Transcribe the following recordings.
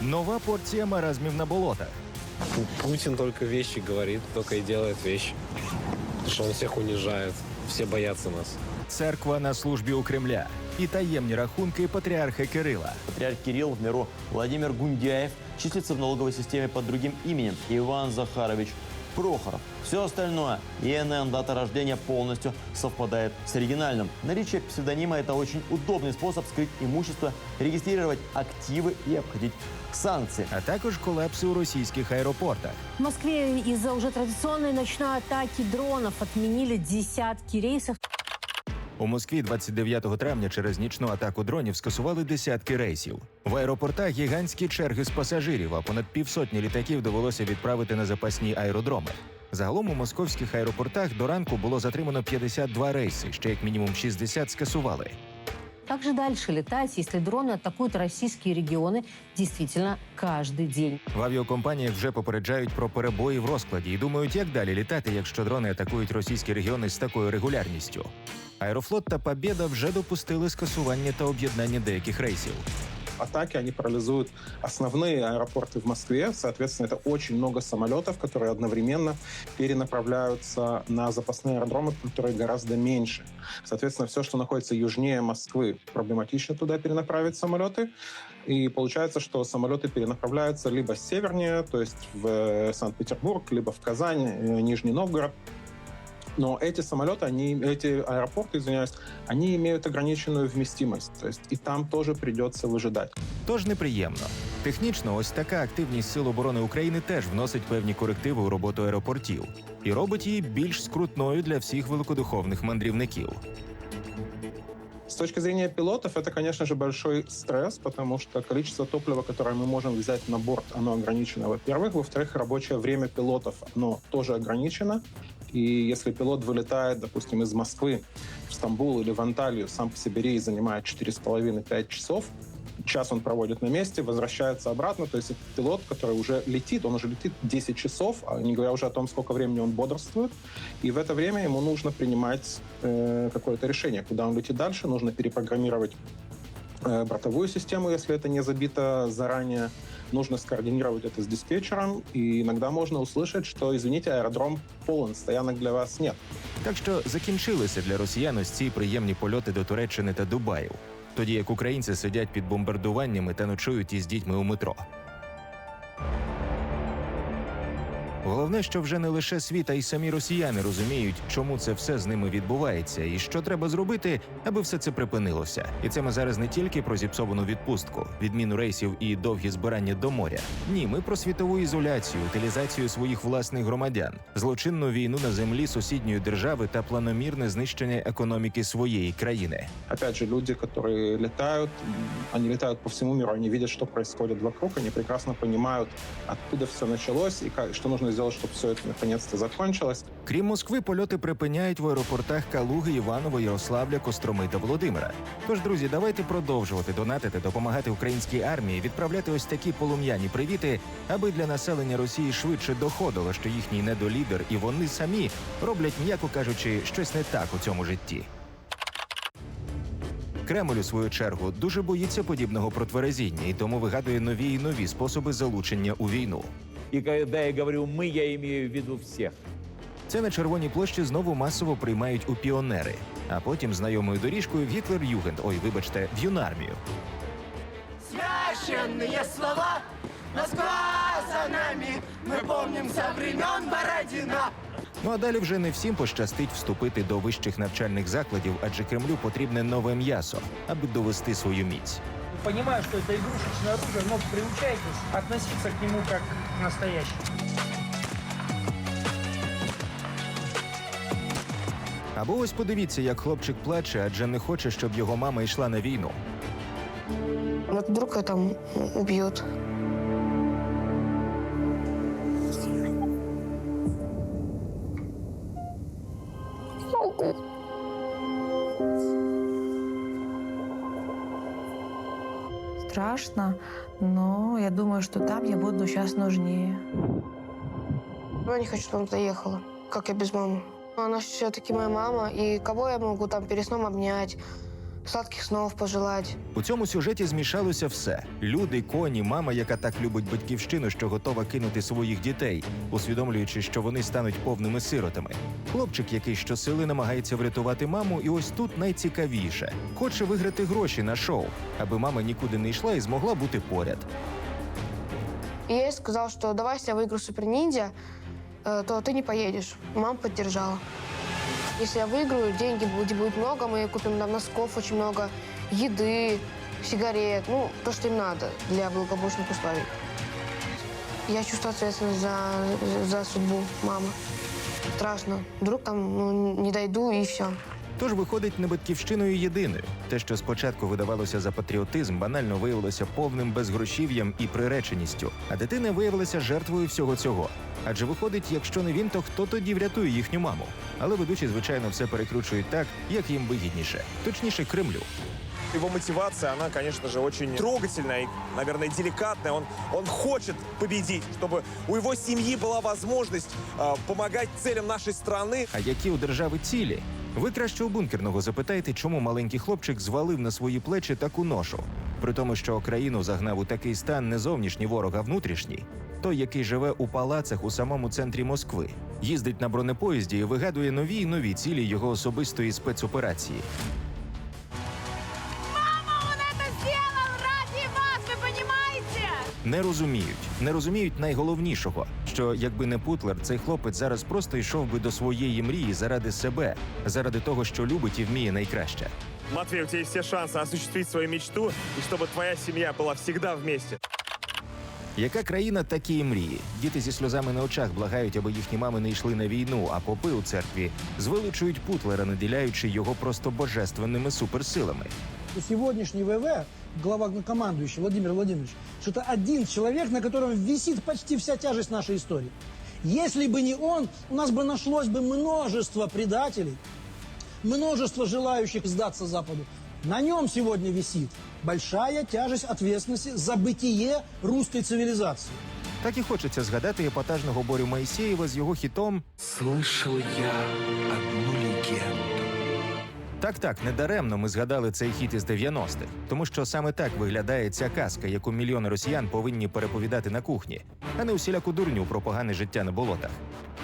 Нова порція маразмів на болотах. Путин только вещи говорит, только и делает вещи. Потому что он всех унижает. Все боятся нас. Церква на службі у Кремля і таємні рахунки патріарха Кирила. Патриарх Кирилл в миру Владимир Гундяев числится в налоговой системе под другим именем Иван Захарович Прохоров. Все остальное, ИНН, дата рождения полностью совпадает с оригинальным. Наличие псевдонима – это очень удобный способ скрыть имущество, регистрировать активы и обходить санкции. а також колапси у російських аеропортах. В Москве из-за уже традиционной ночной атаки дронов отменили десятки рейсов. У Москві 29 травня через нічну атаку дронів скасували десятки рейсів. В аеропортах гігантські черги з пасажирів, а понад півсотні літаків довелося відправити на запасні аеродроми. Загалом у московських аеропортах до ранку було затримано 52 рейси, ще як мінімум 60 скасували. Как же дальше летать, если дроны атакуют российские регионы действительно каждый день? В авіакомпаніях вже попереджають про перебої в розкладі і думають, як далі літати, якщо дрони атакують російські регіони з такою регулярністю. Аерофлот та Побєда вже допустили скасування та об'єднання деяких рейсів. атаки, они парализуют основные аэропорты в Москве. Соответственно, это очень много самолетов, которые одновременно перенаправляются на запасные аэродромы, которые гораздо меньше. Соответственно, все, что находится южнее Москвы, проблематично туда перенаправить самолеты. И получается, что самолеты перенаправляются либо севернее, то есть в э, Санкт-Петербург, либо в Казань, э, Нижний Новгород. Но эти самолеты, они, эти аэропорты, извиняюсь, они имеют ограниченную вместимость. То есть и там тоже придется выжидать. Тож неприємно. Технічно, ось така активність Сил оборони України теж вносить певні корективи у роботу аеропортів і робить її більш скрутною для всіх великодуховних мандрівників. С точки зрения пилотов, это, конечно же, большой стресс, потому что количество топлива, которое мы можем взять на борт, оно ограничено, во-первых. Во-вторых, рабочее время пилотов, оно тоже ограничено. И если пилот вылетает, допустим, из Москвы в Стамбул или в Анталию, сам по себе рейс занимает 4,5-5 часов, час он проводит на месте, возвращается обратно. То есть это пилот, который уже летит, он уже летит 10 часов, а не говоря уже о том, сколько времени он бодрствует. И в это время ему нужно принимать э, какое-то решение, куда он летит дальше. Нужно перепрограммировать бортовую систему, если это не забито заранее. Нужно скоординировать это с диспетчером. И иногда можно услышать, что, извините, аэродром полон, стоянок для вас нет. Так що закінчилися для росіян ось ці приємні польоти до Туреччини та Дубаїв, тоді як українці сидять під бомбардуваннями та ночують із дітьми у метро. Головне, що вже не лише світ, а й самі росіяни розуміють, чому це все з ними відбувається, і що треба зробити, аби все це припинилося. І це ми зараз не тільки про зіпсовану відпустку, відміну рейсів і довгі збирання до моря. Ні, ми про світову ізоляцію, утилізацію своїх власних громадян, злочинну війну на землі сусідньої держави та планомірне знищення економіки своєї країни. Опять же, люди, которые летают, м, они летают по всему миру, они видят, что происходит вокруг, они прекрасно понимают, откуда все и как, что нужно сделать, чтобы все это наконец-то закончилось. Крім Москви, польоти припиняють в аеропортах Калуги, Іваново, Ярославля, Костроми та Володимира. Тож, друзі, давайте продовжувати донатити, допомагати українській армії, відправляти ось такі полум'яні привіти, аби для населення Росії швидше доходило, що їхній недолідер і вони самі роблять, м'яко кажучи, щось не так у цьому житті. Кремль, у свою чергу, дуже боїться подібного протверезіння і тому вигадує нові і нові способи залучення у війну. И когда я говорю «мы», я имею в виду всех. Це на червоній площі знову масово приймають у піонери, а потім знайомою доріжкою в Гітлер Югенд, ой, вибачте, в юнармію. Священные слова Москва за нами Мы помним со времен Бородина Ну а далі вже не всім пощастить вступити до вищих навчальних закладів, адже Кремлю потрібне нове м'ясо, аби довести свою міць. Понимаю, что это игрушечное оружие, но приучайтесь относиться к нему как к настоящему. Або ось подивіться, як хлопчик плаче, адже не хоче, щоб його мама йшла на війну. Вот вдруг там убьют. Страшно, но я думаю, что там я буду сейчас нужнее. Я не хочу, чтобы она доехала. Как я без мамы? Она все-таки моя мама, и кого я могу там перед сном обнять? сладких снов пожелать. У цьому сюжеті змішалося все: люди, коні, мама, яка так любить батьківщину, що готова кинути своїх дітей, усвідомлюючи, що вони стануть повними сиротами. Хлопчик, який щосили намагається врятувати маму, і ось тут найцікавіше хоче виграти гроші на шоу, аби мама нікуди не йшла і змогла бути поряд. И я ей сказал, что давай, если я выиграю Супер Ниндзя, э, то ты не поедешь. Мама поддержала. Если я выиграю, деньги будет, будет много, мы купим нам носков очень много, еды, сигарет, ну, то, что им надо для благополучных условий. Я чувствую ответственность за, за судьбу мамы. Страшно. Вдруг там ну, не дойду и все. Тож виходить не батьківщиною єдиною. Те, що спочатку видавалося за патріотизм, банально виявилося повним безгрошів'ям і приреченістю. А дитина виявилася жертвою всього цього. Адже виходить, якщо не він, то хто тоді врятує їхню маму? Але ведучі, звичайно, все перекручують так, як їм вигідніше, точніше, Кремлю. Его мотивация, она, конечно же, очень трогательная и, наверное, деликатная. Он, он хочет победить, чтобы у его семьи была возможность э, помогать целям нашей страны. А які у держави цілі? Ви краще у бункерного запитайте, чому маленький хлопчик звалив на свої плечі таку ношу, при тому, що країну загнав у такий стан не зовнішній ворог, а внутрішній. Той, який живе у палацах у самому центрі Москви, їздить на бронепоїзді і вигадує нові й нові цілі його особистої спецоперації. Не розуміють, не розуміють найголовнішого, що якби не Путлер, цей хлопець зараз просто йшов би до своєї мрії заради себе, заради того, що любить і вміє найкраще. Матвей, у тебя есть все шансы осуществить свою мечту и чтобы твоя семья была всегда вместе. Яка країна, такі і мрії. Діти зі сльозами на очах благають, аби їхні мами не йшли на війну, а попи у церкві звеличують Путлера, наділяючи його просто божественними суперсилами. Сегодняшний ВВ, главнокомандующий Владимир Владимирович, что это один человек, на котором висит почти вся тяжесть нашей истории. Если бы не он, у нас бы нашлось бы множество предателей, множество желающих сдаться Западу. На нем сегодня висит большая тяжесть ответственности за бытие русской цивилизации. Так і хочеться згадати епатажного Борю Моїсеєва з його хітом Слышал я одну легенду. Так, так, недаремно ми згадали цей хіт із 90-х, тому що саме так виглядає ця казка, яку мільйони росіян повинні переповідати на кухні, а не усіляку дурню про погане життя на болотах.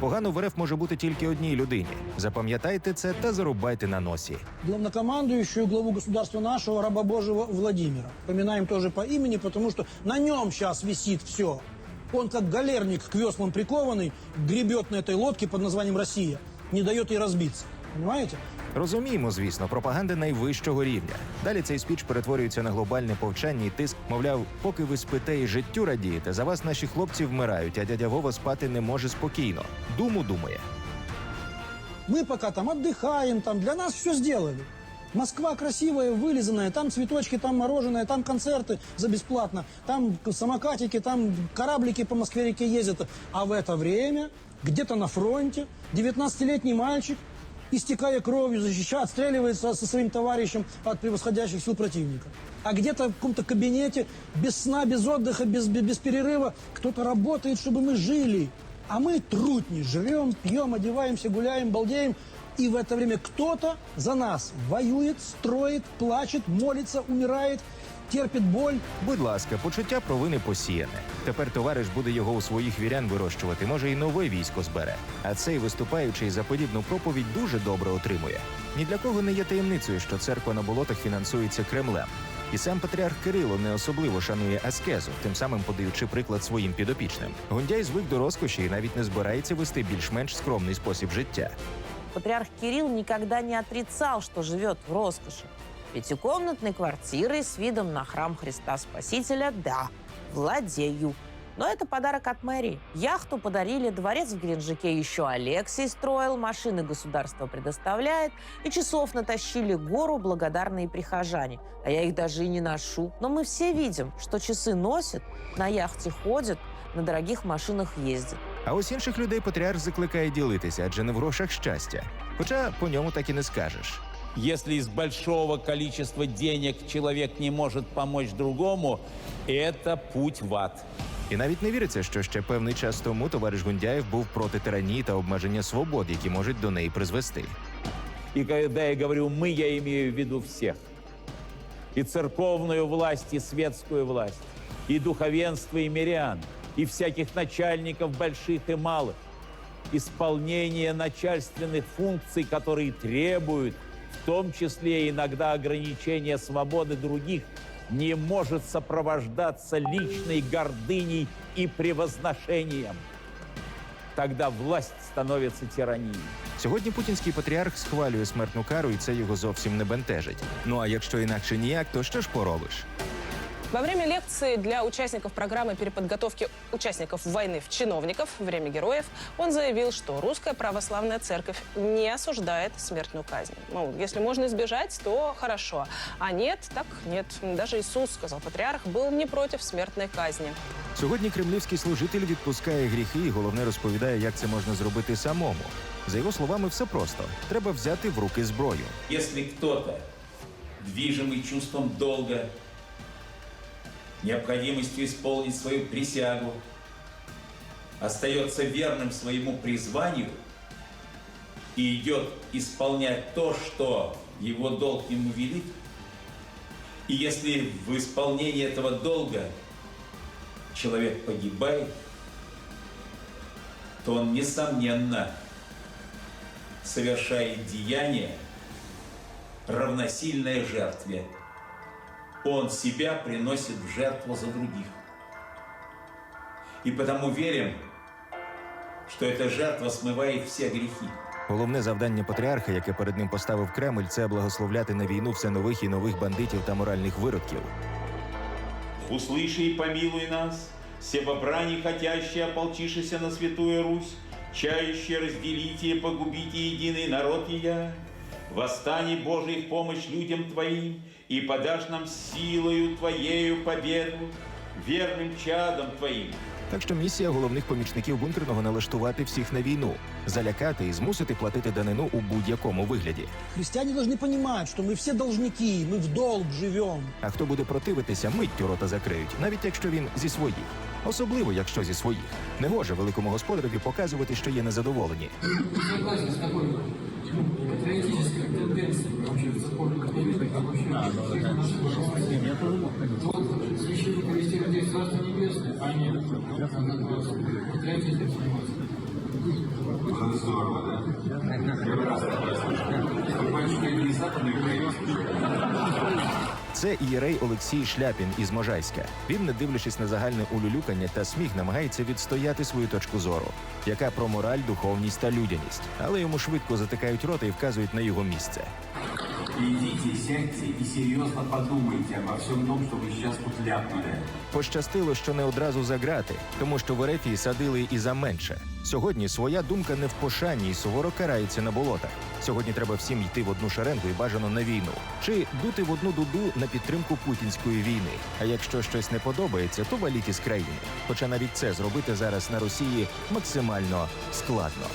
Погано в РФ може бути тільки одній людині. Запам'ятайте це та зарубайте на носі. главнокомандующую главу государства нашего, раба Божьего Владимира. Поминаем тоже по имени, потому что на нем сейчас висит все. Он как галерник к веслам прикованный, гребет на этой лодке под названием «Россия», не дает ей разбиться. Понимаете? Розуміємо, звісно, пропаганда найвищого рівня. Далі цей спіч перетворюється на глобальне повчання і тиск. Мовляв, поки ви спите і життю радієте, за вас наші хлопці вмирають, а дядя Вова спати не може спокійно. Думу думає. Мы пока там отдыхаем, там для нас все сделали. Москва красивая, вылизанная, там цветочки, там мороженое, там концерты за бесплатно, там самокатики, там кораблики по Москве-реке ездят. А в это время где-то на фронте 19-летний мальчик, истекая кровью, защищает, отстреливается со своим товарищем от превосходящих сил противника. А где-то в каком-то кабинете, без сна, без отдыха, без, без, без перерыва, кто-то работает, чтобы мы жили. А мы трутни, жрем, пьем, одеваемся, гуляем, балдеем. И в это время кто-то за нас воюет, строит, плачет, молится, умирает, терпит боль. Будь ласка, почуття провини посіяне. Тепер товариш буде його у своїх вірян вирощувати, може і нове військо збере. А цей виступаючий за подібну проповідь дуже добре отримує. Ні для кого не є таємницею, що церква на болотах фінансується Кремлем. І сам патріарх Кирило не особливо шанує аскезу, тим самим подаючи приклад своїм підопічним. Гундяй звик до розкоші і навіть не збирається вести більш-менш скромний спосіб життя. Патриарх Кирилл никогда не отрицал, что живет в роскоши. Пятикомнатной квартирой с видом на храм Христа Спасителя – да, владею. Но это подарок от мэрии. Яхту подарили, дворец в Геленджике еще Алексей строил, машины государство предоставляет, и часов натащили гору благодарные прихожане. А я их даже и не ношу. Но мы все видим, что часы носят, на яхте ходят, на дорогих машинах ездят. А ось інших людей патріарх закликає ділитися, адже не в грошах щастя. Хоча по ньому так і не скажеш. Если из большого количества денег человек не может помочь другому, это путь в ад. І навіть не віриться, що ще певний час тому товариш Гундяєв був проти тиранії та обмеження свобод, які можуть до неї призвести. И когда я говорю «мы», я имею в виду всех. и церковную власть, и светскую власть, и духовенство, и мирян, и всяких начальников больших и малых. Исполнение начальственных функций, которые требуют, в том числе иногда ограничение свободы других, не может сопровождаться личной гордыней и превозношением. Тогда власть становится тиранией. Сьогодні путінський патріарх схвалює смертну кару, і це його зовсім не бентежить. Ну а якщо інакше ніяк, то що ж поробиш? Во время лекции для участников программы переподготовки участников войны в чиновников «Время героев» он заявил, что русская православная церковь не осуждает смертную казнь. Ну, если можно избежать, то хорошо. А нет, так нет. Даже Иисус, сказал патриарх, был не против смертной казни. Сьогодні кремлівський служитель відпускає гріхи і головне розповідає, як це можна зробити самому. За його словами, все просто: треба взяти в руки зброю. Если кто-то, движимый чувством долга, необходимостью исполнить свою присягу, остается верным своему призванию и идет исполнять то, что его долг ему велит, и если в исполнении этого долга человек погибает, то он, несомненно, совершает деяние, равносильное жертве. Он себя приносит в жертву за других. И потому верим, что эта жертва смывает все грехи. Головне завдання патріарха, яке перед ним поставив Кремль, це благословляти на війну все нових і нових бандитів та моральних виродків. Услыши и помилуй нас, все бобра не хотящие, ополчившиеся на Святую Русь, чающие разделите и погубите единый народ я. Восстань, Божий, в помощь людям Твоим, и подашь нам силою Твоею победу, верным чадом Твоим. Так що місія головних помічників бункерного налаштувати всіх на війну, залякати і змусити платити данину у будь-якому вигляді. Христиане должны понимать, что мы все должники, мы в долг живем. А хто буде противитися, миттю рота закриють, навіть якщо він зі своїх. Особливо, якщо зі своїх. Негоже великому господареві показувати, що є незадоволені. Согласен с тобой. Патриотическая Священник Христиан здесь Царство Небесное, а не Вот это здорово, да? Я раз такое слышал. Ты понимаешь, что я не западный, я его слышал. Це ієрей Олексій Шляпін із Можайська. Він, не дивлячись на загальне улюлюкання та сміх, намагається відстояти свою точку зору, яка про мораль, духовність та людяність. Але йому швидко затикають рота і вказують на його місце. Идите, сядьте и серьезно подумайте обо всем том, что вы сейчас тут ляпнули. Пощастило, що не одразу за грати, тому що в Ерефії садили і за менше. Сьогодні своя думка не в пошані і суворо карається на болотах. Сьогодні треба всім йти в одну шеренгу і бажано на війну, чи дути в одну дуду на підтримку путінської війни. А якщо щось не подобається, то валіть із країни. Хоча навіть це зробити зараз на Росії максимально складно.